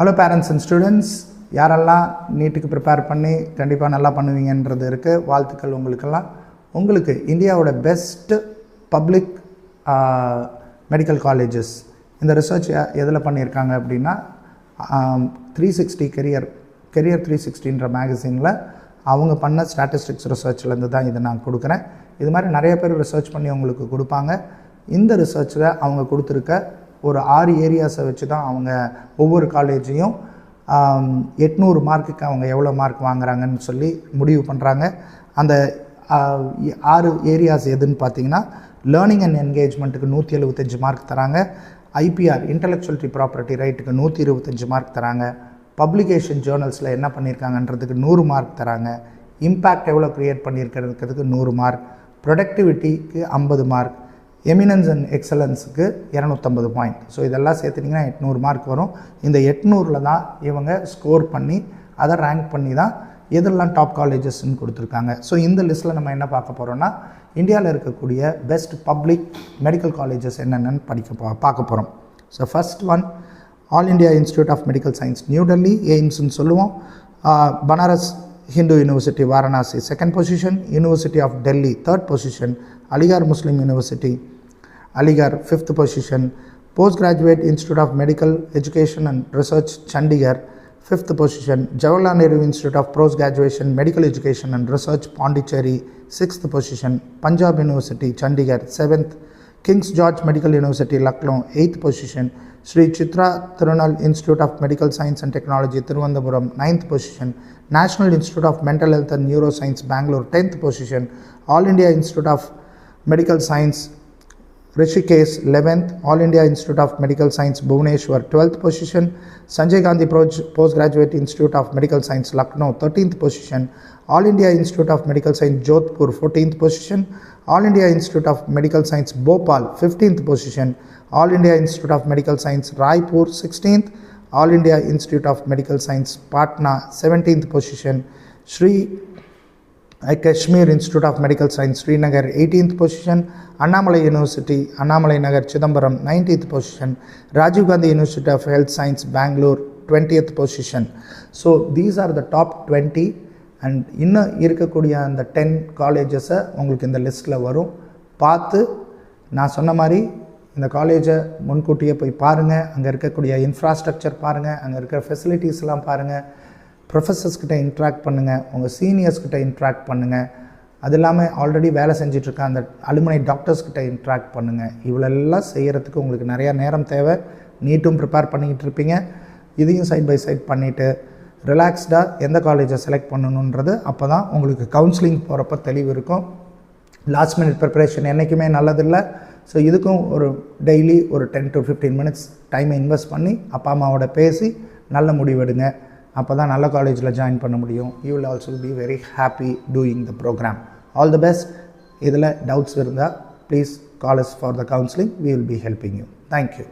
Hello parents and students யாரெல்லாம் நீட்டுக்கு prepare பண்ணி கண்டிப்பாக நல்லா பண்ணுவீங்கன்றது இருக்குது வாழ்த்துக்கள் உங்களுக்கெல்லாம். உங்களுக்கு இந்தியாவோட பெஸ்ட்டு பப்ளிக் மெடிக்கல் காலேஜஸ் இந்த ரிசர்ச் எதில் பண்ணியிருக்காங்க அப்படின்னா three sixty career career three சிக்ஸ்டின்ற மேகசினில் அவங்க பண்ண ஸ்டாட்டிஸ்டிக்ஸ் ரிசர்ச்லேருந்து தான் இதை நான் கொடுக்குறேன். இது மாதிரி நிறைய பேர் ரிசர்ச் பண்ணி உங்களுக்கு கொடுப்பாங்க. இந்த ரிசர்ச்சில் அவங்க கொடுத்துருக்க ஒரு ஆறு ஏரியாஸை வச்சு தான் அவங்க ஒவ்வொரு காலேஜையும் எட்நூறு மார்க்குக்கு அவங்க எவ்வளோ மார்க் வாங்குறாங்கன்னு சொல்லி முடிவு பண்ணுறாங்க அந்த ஆறு ஏரியாஸ் எதுன்னு பார்த்தீங்கன்னா லேர்னிங் அண்ட் என்கேஜ்மெண்ட்டுக்கு நூற்றி எழுபத்தஞ்சு மார்க் தராங்க. ஐபிஆர் இன்டலெக்சுவல்டி ப்ராப்பர்ட்டி ரைட்டுக்கு நூற்றி இருபத்தஞ்சு மார்க் தராங்க. பப்ளிகேஷன் ஜேர்னல்ஸில் என்ன பண்ணியிருக்காங்கன்றதுக்கு நூறு மார்க் தராங்க. இம்பேக்ட் எவ்வளோ க்ரியேட் பண்ணியிருக்கிறதுக்கு நூறு மார்க் ப்ரொடக்டிவிட்டிக்கு ஐம்பது மார்க் எமினன்ஸ் அண்ட் எக்ஸலன்ஸுக்கு இரநூத்தம்பது பாயிண்ட் ஸோ இதெல்லாம் சேர்த்துட்டிங்கன்னா எட்நூறு மார்க் வரும். இந்த எட்நூறில் தான் இவங்க ஸ்கோர் பண்ணி அதை ரேங்க் பண்ணி தான் எதெல்லாம் டாப் காலேஜஸ்ன்னு கொடுத்துருக்காங்க. ஸோ இந்த லிஸ்ட்டில் நம்ம என்ன பார்க்க போகிறோம்னா இந்தியாவில் இருக்கக்கூடிய பெஸ்ட் பப்ளிக் மெடிக்கல் காலேஜஸ் என்னென்னு படிக்க போ பார்க்க போகிறோம் so first one All India Institute of Medical Science New Delhi எய்ம்ஸ்னு சொல்லுவோம். Banaras Hindu University Varanasi second position University of Delhi third position Aligarh Muslim University Aligarh, 5th position. Postgraduate Institute of Medical Education and Research, Chandigarh, 5th position. Jawaharlal Nehru Institute of Postgraduate Medical Education and Research, Pondicherry, 6th position. Punjab University, Chandigarh, 7th. King's George Medical University, Lucknow, 8th position. Sri Chitra Thirunal Institute of Medical Science and Technology, Thiruvananthapuram, 9th position. National Institute of Mental Health and Neuroscience, Bangalore, 10th position. All India Institute of Medical Science, Rishikesh 11th, All India Institute of Medical Science Bhubaneswar 12th position, Sanjay Gandhi Postgraduate Institute of Medical Science Lucknow 13th position, All India Institute of Medical Science Jodhpur 14th position, All India Institute of Medical Science Bhopal 15th position, All India Institute of Medical Science Raipur 16th, All India Institute of Medical Science Patna 17th position, Sri Kashmir Institute of Medical Science Srinagar eighteenth position Annamalai University Annamalai Nagar Chidambaram nineteenth position Rajiv Gandhi University of Health Science Bangalore twentieth position so these are the top twenty and இன்னும் இருக்கக்கூடிய அந்த ten காலேஜஸை உங்களுக்கு இந்த லிஸ்ட்டில் வரும் பார்த்து நான் சொன்ன மாதிரி இந்த காலேஜை முன்கூட்டியே போய் பாருங்கள் அங்கே இருக்கக்கூடிய இன்ஃப்ராஸ்ட்ரக்சர் பாருங்கள் அங்கே இருக்கிற ஃபெசிலிட்டிஸ்லாம் பாருங்கள் ப்ரொஃபஸர்ஸ்கிட்ட இன்ட்ராக்ட் பண்ணுங்கள் உங்கள் சீனியர்ஸ்கிட்ட இன்ட்ராக்ட் பண்ணுங்கள் அது இல்லாமல் ஆல்ரெடி வேலை செஞ்சிட்ருக்க அந்த அலுமினை டாக்டர்ஸ் கிட்ட இன்ட்ராக்ட் பண்ணுங்கள் இவ்வளெல்லாம் செய்கிறதுக்கு உங்களுக்கு நிறையா நேரம் தேவை. நீட்டும் ப்ரிப்பேர் பண்ணிக்கிட்டு இருப்பீங்க. இதையும் சைட் பை சைட் பண்ணிவிட்டு ரிலாக்ஸ்டாக எந்த காலேஜை செலக்ட் பண்ணணுன்றது அப்போ தான் உங்களுக்கு கவுன்சிலிங் போகிறப்ப தெளிவு இருக்கும். லாஸ்ட் மினிட் ப்ரிப்பரேஷன் என்றைக்குமே நல்லதில்லை. ஸோ இதுக்கும் ஒரு டெய்லி ஒரு டென் டு ஃபிஃப்டீன் மினிட்ஸ் டைமை இன்வெஸ்ட் பண்ணி அப்பா அம்மாவோட பேசி நல்ல முடிவெடுங்க அப்போ தான் நல்ல காலேஜில் ஜாயின் பண்ண முடியும். You will also be very happy doing the programme all the best இதில் டவுட்ஸ் இருந்தால் please call us for the counselling we will be helping you thank you